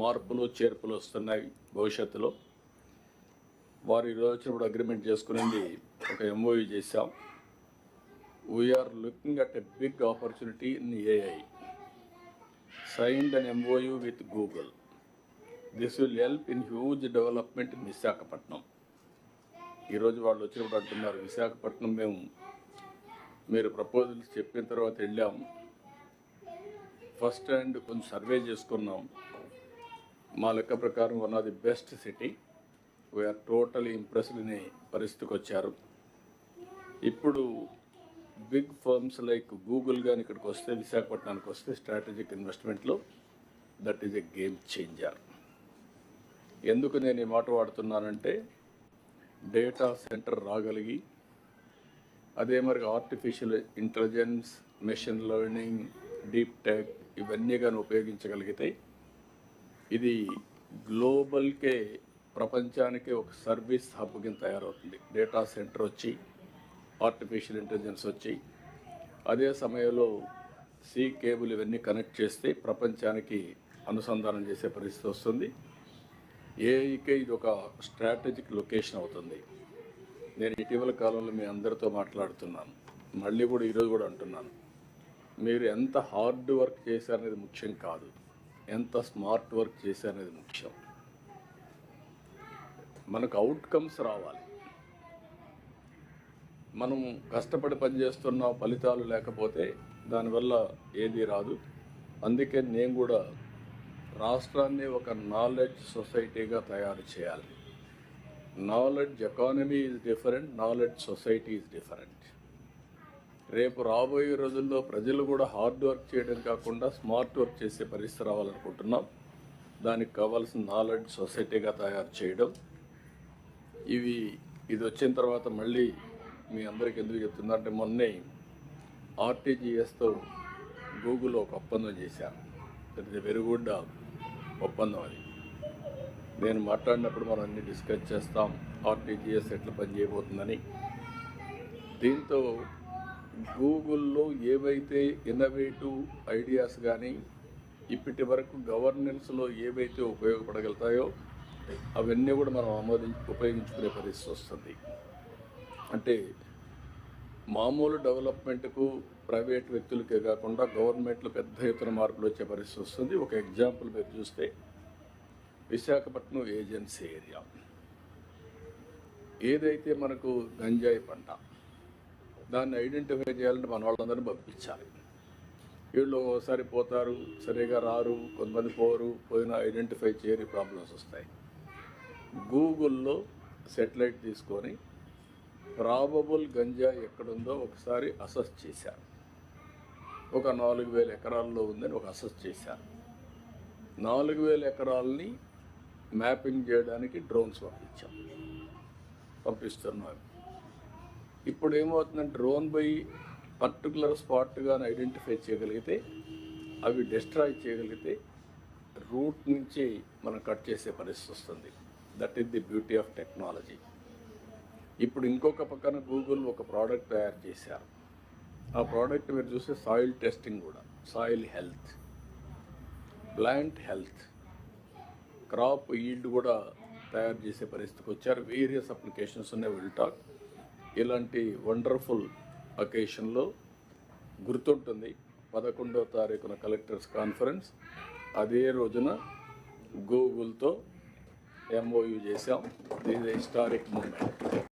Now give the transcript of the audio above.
మార్పులు చేర్పులు వస్తున్నాయి భవిష్యత్తులో. వారు ఈరోజు వచ్చినప్పుడు అగ్రిమెంట్ చేసుకునేది ఒక ఎంఓయూ చేశాం. We're looking at a big opportunity in AI signed an MOU with Google this will help in huge development in Visakhapatnam ఈరోజు వాళ్ళు వచ్చినప్పుడు అంటున్నారు విశాఖపట్నం మేము మీరు ప్రపోజల్స్ చెప్పిన తర్వాత వెళ్ళాం. ఫస్ట్ హ్యాండ్ కొంచెం సర్వే చేసుకున్నాం. మా లెక్క ప్రకారం one of the best city. We're totally impressed అనే పరిస్థితికి వచ్చారు. ఇప్పుడు బిగ్ ఫర్మ్స్ లైక్ గూగుల్ కానీ ఇక్కడికి వస్తే విశాఖపట్నానికి వస్తే strategic ఇన్వెస్ట్మెంట్లో that is a game changer ఎందుకు నేను ఈ మాట వాడుతున్నానంటే డేటా సెంటర్ రాగలిగి అదే మరి artificial intelligence machine learning deep tech ఇవన్నీ కానీ ఉపయోగించగలిగితే ఇది గ్లోబల్కే ప్రపంచానికి ఒక సర్వీస్ హబ్ కింద తయారవుతుంది. డేటా సెంటర్ వచ్చి ఆర్టిఫిషియల్ ఇంటెలిజెన్స్ వచ్చి అదే సమయంలో సీ కేబుల్ ఇవన్నీ కనెక్ట్ చేస్తే ప్రపంచానికి అనుసంధానం చేసే పరిస్థితి వస్తుంది. ఏఐకే ఇది ఒక స్ట్రాటజిక్ లొకేషన్ అవుతుంది. నేను ఇటీవల కాలంలో మీ అందరితో మాట్లాడుతున్నాను. మళ్ళీ కూడా ఈరోజు కూడా అంటున్నాను. మీరు ఎంత హార్డ్ వర్క్ చేశారనేది ముఖ్యం కాదు. ఎంత స్మార్ట్ వర్క్ చేశారనేది ముఖ్యం. మనకు అవుట్కమ్స్ రావాలి. మనం కష్టపడి పనిచేస్తున్న ఫలితాలు లేకపోతే దానివల్ల ఏది రాదు. అందుకే నేను కూడా రాష్ట్రాన్ని ఒక నాలెడ్జ్ సొసైటీగా తయారు చేయాలి. Knowledge economy is different knowledge society is different. రేపు రాబోయే రోజుల్లో ప్రజలు కూడా హార్డ్ వర్క్ చేయడం కాకుండా స్మార్ట్ వర్క్ చేసే పరిస్థితి రావాలనుకుంటున్నాం. దానికి కావాల్సిన నాలెడ్జ్ సొసైటీగా తయారు చేయడం. ఇవి ఇది వచ్చిన తర్వాత మళ్ళీ మీ అందరికి ఎందుకు చెప్తున్నా అంటే మొన్నే ఆర్టీజీఎస్తో గూగుల్ ఒక ఒప్పందం చేశాను ఇది వెరీ గుడ్ ఒప్పందం అది. నేను మాట్లాడినప్పుడు మనం అన్ని డిస్కస్ చేస్తాం. ఆర్టీజీఎస్ ఎట్లా పనిచేయబోతుందని. దీంతో గూగుల్లో ఏవైతే ఇన్నోవేటివ్ ఐడియాస్ కానీ ఇప్పటి వరకు గవర్నెన్స్లో ఏవైతే ఉపయోగపడగలుగుతాయో అవన్నీ కూడా మనం ఆమోదించి ఉపయోగించుకునే పరిస్థితి వస్తుంది. అంటే మామూలు డెవలప్మెంట్కు ప్రైవేట్ వ్యక్తులకే కాకుండా గవర్నమెంట్లో పెద్ద ఎత్తున మార్పులు వచ్చే పరిస్థితి వస్తుంది. ఒక ఎగ్జాంపుల్ మీరు చూస్తే విశాఖపట్నం ఏజెన్సీ ఏరియా ఏదైతే మనకు గంజాయి పంట దాన్ని ఐడెంటిఫై చేయాలంటే మన వాళ్ళందరినీ పంపించాలి. వీళ్ళు ఒకసారి పోతారు సరిగా రారు కొంతమంది పోరు పోయినా ఐడెంటిఫై చేయని ప్రాబ్లమ్స్ వస్తాయి. గూగుల్లో సెటిలైట్ తీసుకొని ప్రాబబుల్ గంజా ఎక్కడుందో ఒకసారి అసెస్ చేశారు. ఒక నాలుగు వేల ఎకరాల్లో ఉందని ఒక అసెస్ చేశారు. నాలుగు వేల ఎకరాలని మ్యాపింగ్ చేయడానికి డ్రోన్స్ పంపించాం. పంపిస్తున్నాం. ఇప్పుడు ఏమవుతుందంటే డ్రోన్ బై పర్టికులర్ స్పాట్గా ఐడెంటిఫై చేయగలిగితే అవి డిస్ట్రాయ్ చేయగలిగితే రూట్ నుంచి మనం కట్ చేసే పరిస్థితి వస్తుంది. That is the beauty of technology ఇప్పుడు ఇంకొక పక్కన గూగుల్ ఒక ప్రోడక్ట్ తయారు చేశారు. ఆ ప్రోడక్ట్ మీరు చూస్తే సాయిల్ టెస్టింగ్ కూడా soil health plant health crop yield కూడా తయారు చేసే పరిస్థితికి వచ్చారు. వేరియస్ అప్లికేషన్స్ ఉన్నాయి విల్ టాక్ ఇలాంటి వండర్ఫుల్ అకేషన్లో గుర్తుంటుంది. పదకొండవ తారీఖున కలెక్టర్స్ కాన్ఫరెన్స్. అదే రోజున గూగుల్తో ఎంఓయూ చేసాం ఇది హిస్టారిక్ మూమెంట్